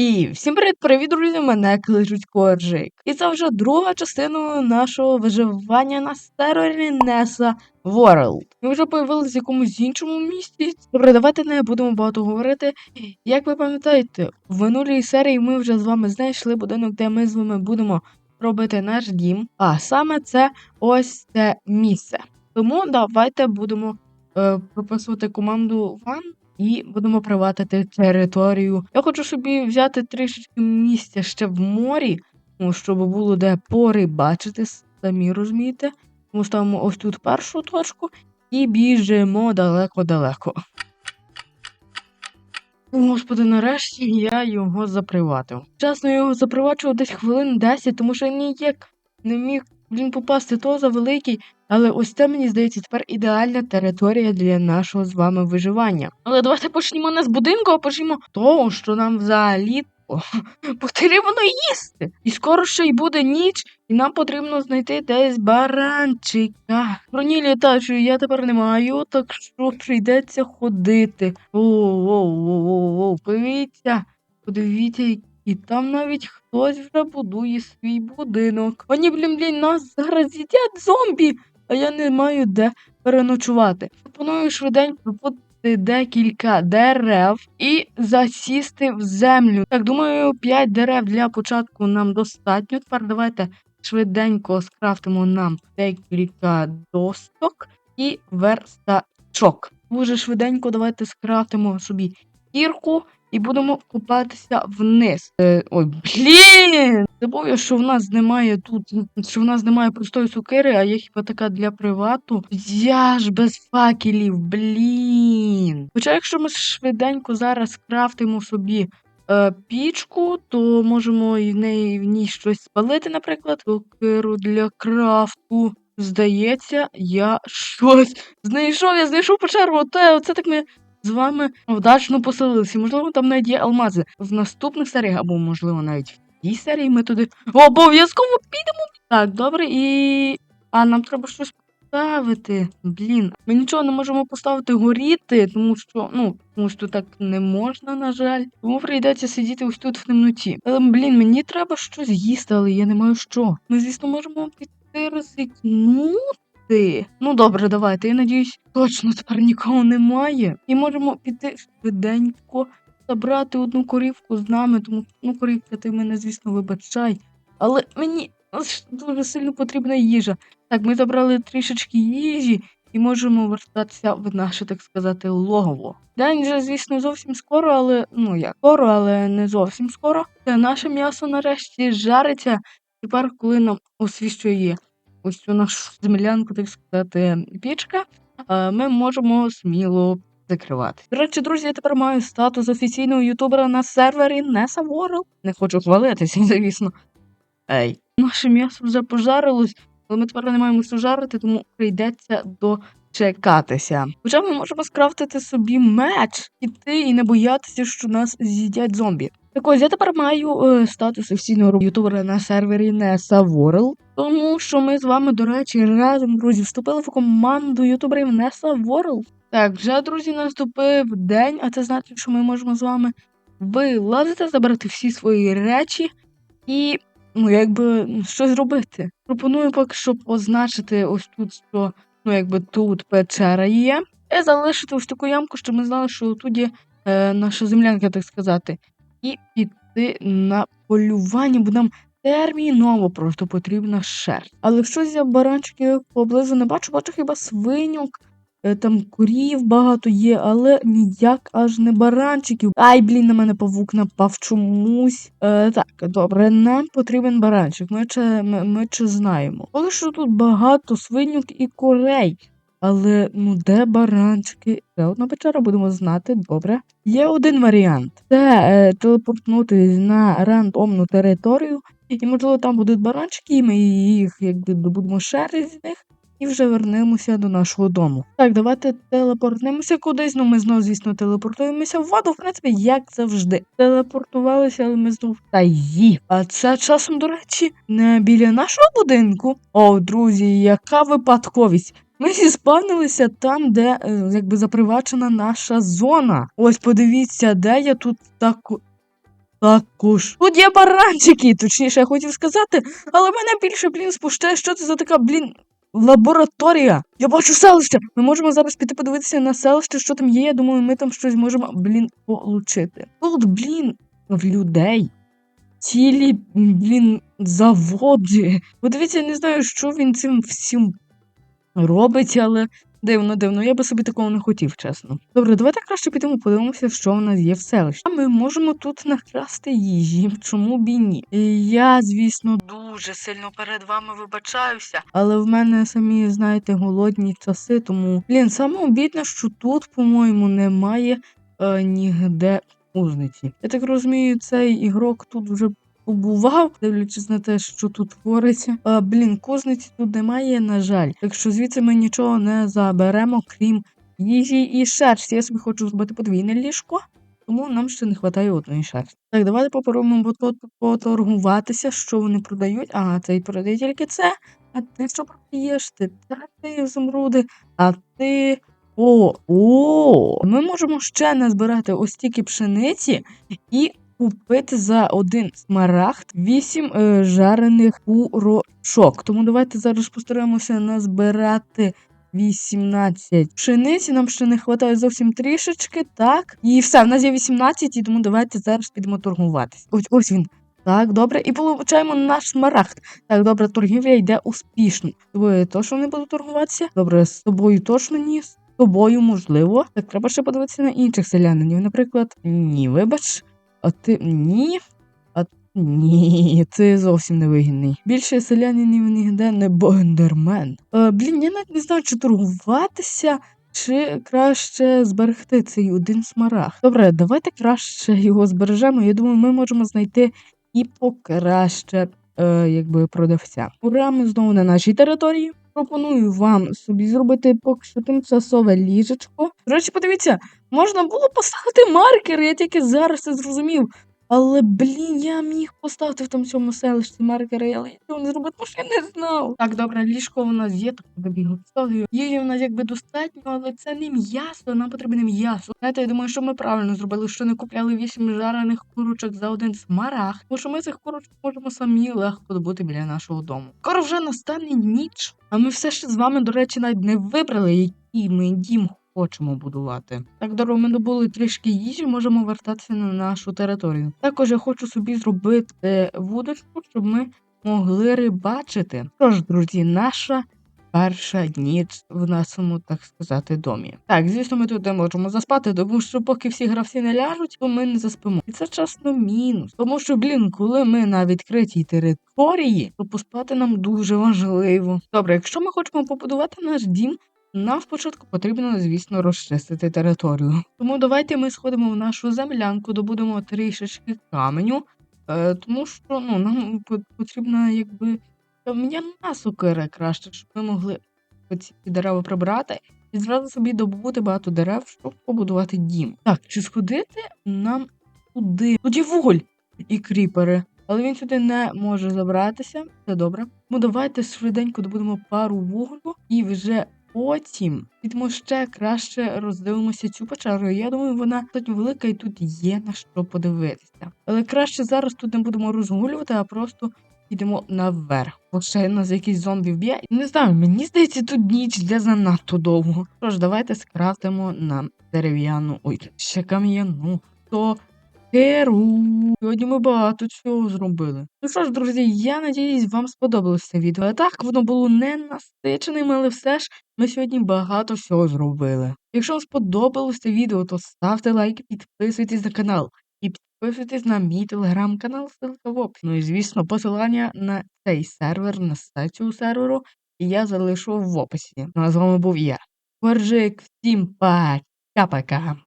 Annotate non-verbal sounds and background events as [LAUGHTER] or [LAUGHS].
І всім привіт, привіт, друзі! Мене кличуть Коржик. І це вже друга частина нашого виживання на сервері Nessa World. Ми вже появилися в якомусь іншому місті. Добре, давайте не будемо багато говорити. Як ви пам'ятаєте, в минулій серії ми вже з вами знайшли будинок, де ми з вами будемо робити наш дім. А саме це ось це місце. Тому давайте будемо е, прописувати команду One і будемо приватити територію. Я хочу собі взяти трішечки місця ще в морі, ну, щоб було де порибачити, самі розумієте. Тому ставимо ось тут першу точку і біжимо далеко-далеко. Господи, нарешті я його заприватив. Чесно, я його запривачував десь хвилин 10, тому що я ніяк не міг блін попасти то за великий. Але ось це, мені здається, тепер ідеальна територія для нашого з вами виживання. Але давайте почнімо не з будинку, а почнімо того, що нам взагалі [LAUGHS] потрібно їсти. І скоро ще й буде ніч, і нам потрібно знайти десь баранчика. Броні літачої я тепер не маю, так що прийдеться ходити. Оу-оу-оу-оу, подивіться, подивіться, і там навіть хтось вже будує свій будинок. Вони, блін, блін, нас зараз з'їдять зомбі, а я не маю де переночувати. Пропоную швиденько попути декілька дерев і засісти в землю. Так, думаю, 5 дерев для початку нам достатньо. Тепер давайте швиденько скрафтимо нам декілька досток і верстачок. Дуже швиденько давайте скрафтимо собі кірку і будемо купатися вниз. Е, ой, блін! Забув я, що в нас немає тут, що в нас немає простої сукири, а є хіба така для привату. Я ж без факелів, блін. Хоча, якщо ми швиденько зараз крафтимо собі е, пічку, то можемо і в неї в ній щось спалити, наприклад, сукиру для крафту. Здається, я щось знайшов, я знайшов печеру. Оте, оце так ми з вами вдачно поселилися. Можливо, там навіть алмази в наступних серіях, або, можливо, навіть в цій серії ми туди обов'язково підемо. Так, добре, і. А нам треба щось поставити. Блін, ми нічого не можемо поставити горіти, тому що, ну, тому що так не можна, на жаль. Тому прийдеться сидіти ось тут в темноті. Але, блін, мені треба щось їсти, але я не маю що. Ми, звісно, можемо піти ризикнути ти. Ну добре, давайте. Я надіюсь, точно тепер нікого немає. І можемо піти швиденько забрати одну корівку з нами, тому ну корівка, ти мене, звісно, вибачай. Але мені дуже сильно потрібна їжа. Так, ми забрали трішечки їжі і можемо вертатися в наше, так сказати, логово. День вже, звісно, зовсім скоро, але ну як скоро, але не зовсім скоро. Це наше м'ясо нарешті жариться. Тепер, коли нам освіщує ось цю нашу землянку, так сказати, пічка, ми можемо сміло закривати. До речі, друзі, я тепер маю статус офіційного ютубера на сервері Nessa World. Не хочу хвалитися, [LAUGHS] звісно. Ей, наше м'ясо вже пожарилось, але ми тепер не маємо що жарити, тому прийдеться дочекатися. Хоча ми можемо скрафтити собі меч, іти і не боятися, що нас з'їдять зомбі. Так ось я тепер маю е, статус офіційного ютубера на сервері Nessa World. Тому що ми з вами, до речі, разом, друзі, вступили в команду ютуберів Nessa World. Так, вже, друзі, наступив день, а це значить, що ми можемо з вами вилазити, забрати всі свої речі і, ну, якби щось зробити. Пропоную поки що позначити ось тут, що ну, якби тут печера є. І залишити ось таку ямку, щоб ми знали, що тут є е, наша землянка, так сказати. І піти на полювання, бо нам Терміново просто потрібна шерсть. Але щось я баранчиків поблизу не бачу, бачу хіба свиньок, е, там курів багато є, але ніяк аж не баранчиків. Ай, блін, на мене павук напав чомусь. Е, Так, добре, нам потрібен баранчик. Ми чи, ми, ми чи знаємо. Поки що тут багато свиньок і курей. Але ну де баранчики? Це одна печера, будемо знати, добре. Є один варіант: це е, телепортнутися на рандомну територію і, можливо, там будуть баранчики, і ми їх якби добудемо шери з них і вже вернемося до нашого дому. Так, давайте телепортнемося кудись. Ну, ми знову, звісно, телепортуємося в воду, в принципі, як завжди. Телепортувалися, але ми знов та ї. А це часом, до речі, не біля нашого будинку. О, друзі, яка випадковість. Ми зіспавнилися там, де е, якби запривачена наша зона. Ось подивіться, де я тут так також. Тут є баранчики, точніше, я хотів сказати, але мене більше, блін, спущає, що це за така, блін, лабораторія. Я бачу селище. Ми можемо зараз піти подивитися на селище, що там є. Я думаю, ми там щось можемо, блін, получити. Тут, блін, в людей. Цілі, блін, заводи. Подивіться, я не знаю, що він цим всім робить, але дивно, дивно. Я би собі такого не хотів, чесно. Добре, давайте краще підемо подивимося, що в нас є в селищі. А ми можемо тут накрасти їжі. Чому б і ні? І Я, звісно, дуже сильно перед вами вибачаюся, але в мене самі, знаєте, голодні часи, тому блін, саме обідне, що тут, по-моєму, немає е, нігде кузниці. Я так розумію, цей ігрок тут вже побував, дивлячись на те, що тут твориться. А, блін, кузниці тут немає, на жаль. Так що звідси ми нічого не заберемо, крім їжі і шерсті. Я собі хочу зробити подвійне ліжко. Тому нам ще не вистачає одної шерсті. Так, давайте попробуємо поторгуватися, що вони продають. Ага, цей продає тільки це. А ти що продаєш? Ти ти зумруди, а ти. О, о, ми можемо ще назбирати ось тільки пшениці і купити за один смарагд 8 е, жарених курочок. Тому давайте зараз постараємося назбирати 18 пшениці. Нам ще не вистачає зовсім трішечки, так. І все, в нас є 18, і тому давайте зараз підемо торгуватись. Ось ось він. Так, добре, і получаємо наш смарагд. Так, добре, торгівля йде успішно. З тобою точно не буду торгуватися. Добре, з тобою точно ні. З тобою можливо. Так, треба ще подивитися на інших селянинів. Наприклад, ні, вибач. А ти ні. А ні, це зовсім не вигідний. Більше селянинів ніде не бендермен. Блін, я навіть не знаю, чи торгуватися, чи краще зберегти цей один смарагд. Добре, давайте краще його збережемо. Я думаю, ми можемо знайти і покраще, е, якби продавця. Ура, знову на нашій території. Пропоную вам собі зробити поки що тимчасове ліжечко. До речі, подивіться, можна було поставити маркер, я тільки зараз це зрозумів. Але блін, я міг поставити в тому цьому селищі маркери, але я цього не зробив, тому що я не знав. Так, добре, ліжко у нас є, так тобі ставлю. Її в нас якби достатньо, але це не м'ясо, нам потрібне м'ясо. Знаєте, я думаю, що ми правильно зробили, що не купляли вісім жарених курочок за один смарагд, тому що ми цих курочок можемо самі легко добути біля нашого дому. Скоро вже настане ніч, а ми все ще з вами, до речі, навіть не вибрали, який ми дім хочемо будувати. Так, дорого ми добули трішки їжі, можемо вертатися на нашу територію. Також я хочу собі зробити вудочку, щоб ми могли рибачити. Тож, друзі, наша. Перша ніч в нашому, так сказати, домі. Так, звісно, ми тут не можемо заспати, тому що поки всі гравці не ляжуть, то ми не заспимо. І це чесно мінус. Тому що, блін, коли ми на відкритій території, то поспати нам дуже важливо. Добре, якщо ми хочемо побудувати наш дім, нам спочатку потрібно, звісно, розчистити територію. Тому давайте ми сходимо в нашу землянку, добудемо трішечки каменю, е, тому що ну, нам по- потрібна якби кам'яна сокира краще, щоб ми могли ці дерева прибрати і зразу собі добути багато дерев, щоб побудувати дім. Так, чи сходити нам туди? Є вуголь і кріпери. Але він сюди не може забратися. Це добре. Ну давайте швиденько добудемо пару вуглю і вже потім підемо ще краще роздивимося цю печеру. Я думаю, вона достатньо велика і тут є на що подивитися. Але краще зараз тут не будемо розгулювати, а просто підемо наверх. Бо ще нас якийсь зомбі вб'є. Не знаю, мені здається, тут ніч йде занадто довго. Тож, давайте скрафтимо нам дерев'яну, ой, ще кам'яну. То Керу. Сьогодні ми багато чого зробили. Ну що ж, друзі, я надіюсь, вам сподобалося це відео. А так воно було не насиченим, але все ж ми сьогодні багато всього зробили. Якщо вам сподобалося це відео, то ставте лайк, підписуйтесь на канал. І підписуйтесь на мій телеграм-канал, ссылка в описі. Ну і звісно, посилання на цей сервер, на цього серверу, я залишу в описі. Ну а з вами був я. Коржик, всім пока-пока.